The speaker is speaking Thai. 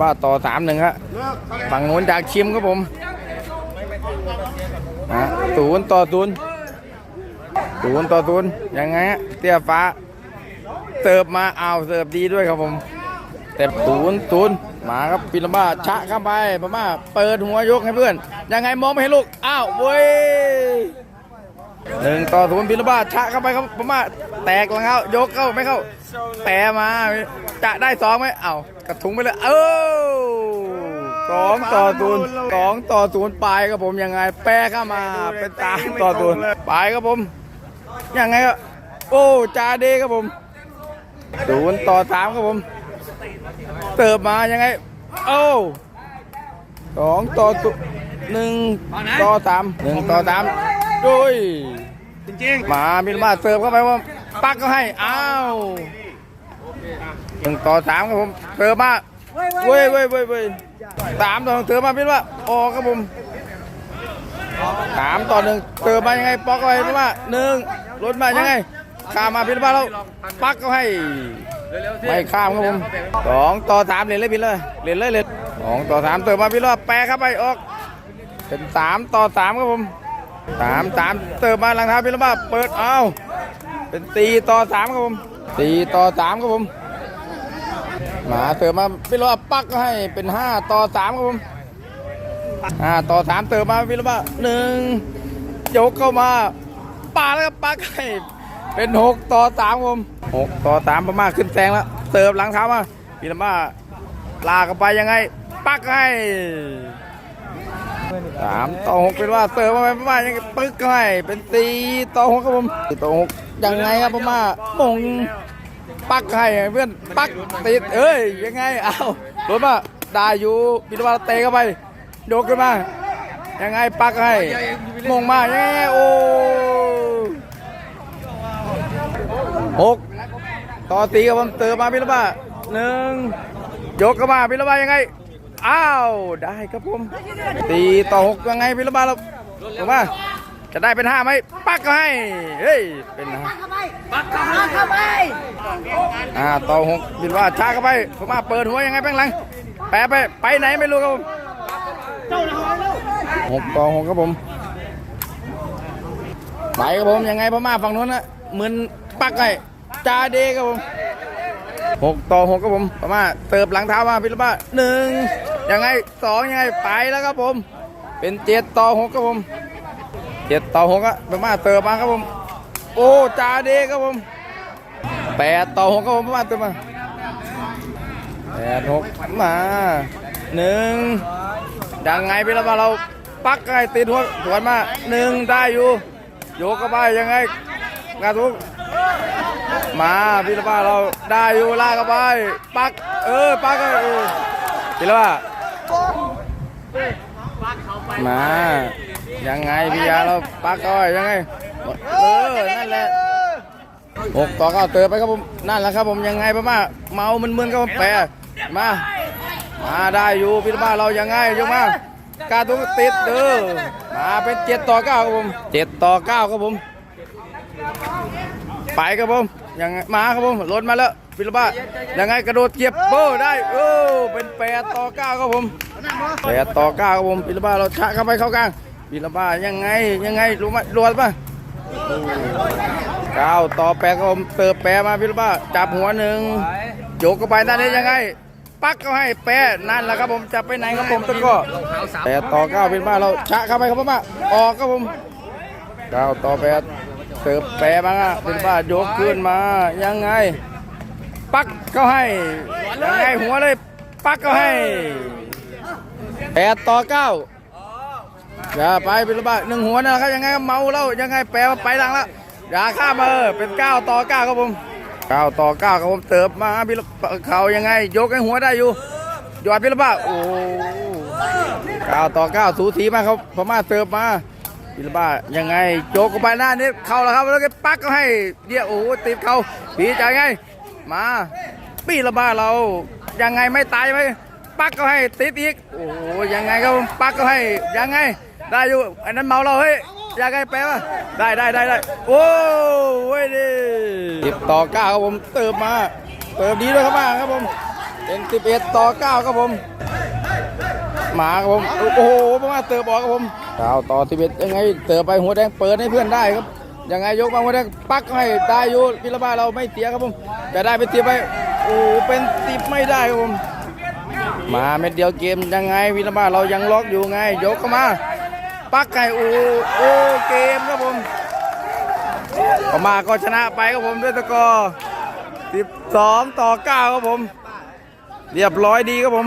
บ้าต่อสามหนึ่งครับฝั่งโน้นจากชิมครับผมอะศูนย์ต่อศูนย์ศูนย์ต่อศูนย์ยังไงฮะเตี้ยฟ้าเสิร์ฟมาเอาวเสิร์ฟดีด้วยครับผมแต่ศูนย์ศูนย์มาครับปิลบ้าชะเข้าไปพม่าเปิดหัวยกให้เพื่อน ยังไงมองไม่เห็นลูกอ้าวเว้ยหนึ่งต่อศูนย์ปิลบ้าชะเข้าไปครับพม่า แตกหลังเข้ายกเข้าไม่เข้า แปรมา จะได้สองไหมเอ้ากระทุงไปเลย เอ้าสองต่อศูนย์สองต่อศูนย์ไปครับผมยังไง แปรเข้ามาเป็นสามต่อศูนย์ไปครับผมยังไงก็โอ้จาเดครับผมศูนย์ต่อสามครับผม เติบมายังไง โอ้สองต่อศูนย์หนึ่งต่อสามหนึ่งต่อสามดุยจริงมาบินมาเสิร์ฟเข้าไปว่า ปักก็ให้อ้าวหนึ่งต่อสามครับผมเสิร์ฟมาเว้ยเว้ยเว้ยเว้ยสามต่อหนึ่งเสิร์ฟมาบินว่าออกครับผมสามต่อหนึ่งเสิร์ฟมายังไงปักก็ให้บินว่าหนึ่งลดมายังไงข้ามมาบินมาแล้วปักก็ให้ไม่ข้ามครับผมสองต่อสามเหรียญเลยบินเลยเหรียญเลยเหรียญสองต่อสามเสิร์ฟมาบินว่าแปรเข้าไปออก เป็นสามต่อสามครับผมสามสามเติมมาหลังเท้าพิรบ้าเปิดเอา เป็นตีต่อสามครับผมตีต่อสามครับผมหมาเติมมาพิรบ้าปักให้เป็นห้าต่อสามครับผมห้าต่อสามเติมมาพิรบ้าหนึ่งยกเข้ามาปาแล้วก็ปักให้เป็นหกต่อสามครับผมหกต่อสามประมาณขึ้นแซงแล้วเติมหลังเท้ามาพิรบ้าลากเข้าไปยังไง ปักให้สามต่อหกเป็นว่าเสิร์ฟมาประมาณยังปึ๊กให้เป็นสี่ต่อหกครับผมสี่ต่อหก ยังไงครับประมามงปักให้เพื่อนปักติดเอ้ยยังไงเอารถมาได้อยู่ปิดวาเตะเข้าไปโยกขึ้นมา ยังไงปักให้มงมายังไงโอ้หกต่อตีครับผมเติมมาพิลบ้าหนึ่งยกเข้ามาพิลบ้ายังไงอ้าวได้ครับผมตีต่อหกยังไงพิรบาเราถูกป่ะ จะได้เป็นห้าไหมปักก็ให้ เฮ้ย เป็นห้าปักเข้ามาเข้าไปอ่าต่อหกพิรบาลช้าเข้าไปผมมาเปิดหัวยังไงแป้งหลัง แปะไป ไปไหนไม่รู้ครับผมหกต่อหกครับผม ไปครับผมยังไงพม่าฝั่งนู้นนะเหมือนปักให้จาเดครับผมหกต่อหกครับผมประมาณเติบหลังเท้ามาพิลบ้าหนึ่งยังไงสองยังไงไปแล้วครับผม เป็นเจ็ดต่อหกครับผม เจ็ดต่อหกอะประมาเติบมาครับผม โอ้จ่าเดครับผมแปดต่อหกครับผมประมาเติบมาแปดหกมาหนึ่งยังไงพิลบ้าเราปักไงติดหัวสวนมาหนึ่งได้อยู่โยกเข้าไปยังไงงานทุกมาพี่ละบ้าเราได้อยู่ลากเข้าไปปักเออปักเออพี่ละบ้ามา ยังไงพี่ยาเราปักก็ยังไงเออนั่นแหละหกต่อเก้าเติมไปครับผมนั่นแหละครับผมยังไงป้ามาเมามึนๆครับผมแปรมามาได้อยู่พี่ละบ้าเรายังไงยกมาการทุกติดเด้อมาเป็นเจ็ดต่อเก้าครับผมเจ็ดต่อเก้าครับผม ไปครับผมยังไงมาครับผมรถมาแล้วพิลบ้ายังไงกระโดดเก็บโบ้ได้โอ้เป็นแปดต่อเก้าครับผมแปดต่อเก้าครับผมพิลบ้าเราชะเข้าไปเข้ากลาง พิลบ้ายังไงยังไงรู้ไหมรวดป่ะเก้าต่อแปดครับผมเติบแปรมาพิลบ้าจับหัวหนึ่งโยกเข้าไปนั่นเองยังไง ปักก็ให้แปรนั่นแหละครับผมจะไปไหนครับผมต้นก็แปดต่อเก้าพิลบ้าเราชะเข้าไปครับผมมาออกครับผมเก้าต่อแปดเติบแปรมาเป็นบ้ายกขึ้นมายังไง ปักก็ให้ยังไงหัวเลยปักก็ให้แปดต่อเก้า อย่าไปเป็นบ้าหนึ่งหัวนะครับยังไงเมาแล้วยังไงแปรมาไปหลังแล้วอย่าข้ามมาเออเป็นเก้าต่อเก้าครับผมเก้าต่อเก้าครับผมเติบมาพี่เขายังไง ยกให้หัวได้อยู่ยอดพี่ละบ้าโอ้เก้าต่อเก้าสูสีมากครับพม่าเติบมาพิลบ้ายังไงโจกเข้าไปหน้านี้เข้าแล้วครับแล้วก็ปักก็ให้เดียวโอ้ติดเขาผีใจไง มาปีละบ้าเรา ยังไงไม่ตายไหมปักก็ให้ติดอีกโอ้ยังไงครับปักก็ให้ยังไง ได้อยู่อันนั้นเมาเราเฮ้ยอยังไงแปลว่าได้ได้ได้ได้โอ้เว้ยดิสิบต่อเก้าครับผมเติมมา เติมดีด้วยครับมาครับผมเป็นสิบเอ็ดต่อเก้าครับผมหมาครับผมโอ้โหมาเติมบออกครับผมเก้าต่อสิบเอ็ดยังไง เติบไปหัวแดงเปิดให้เพื่อนได้ครับยังไงยกมาหัวแดงปักให้ได้อยู่พิลาบ้าเราไม่เสียครับผมจะได้ไปเสียไปโอ้เป็นสิบไม่ได้ครับผมมาเม็ดเดียวเกมยังไงวิลาบ้าเรายังล็อกอยู่ไง ยกเข้ามา ปักไก่โอโอเกมครับผมก็มาก็ชนะไปครับผมด้วยตะกอร์12 ต่อ 9 ครับผม เรียบร้อยดีครับผม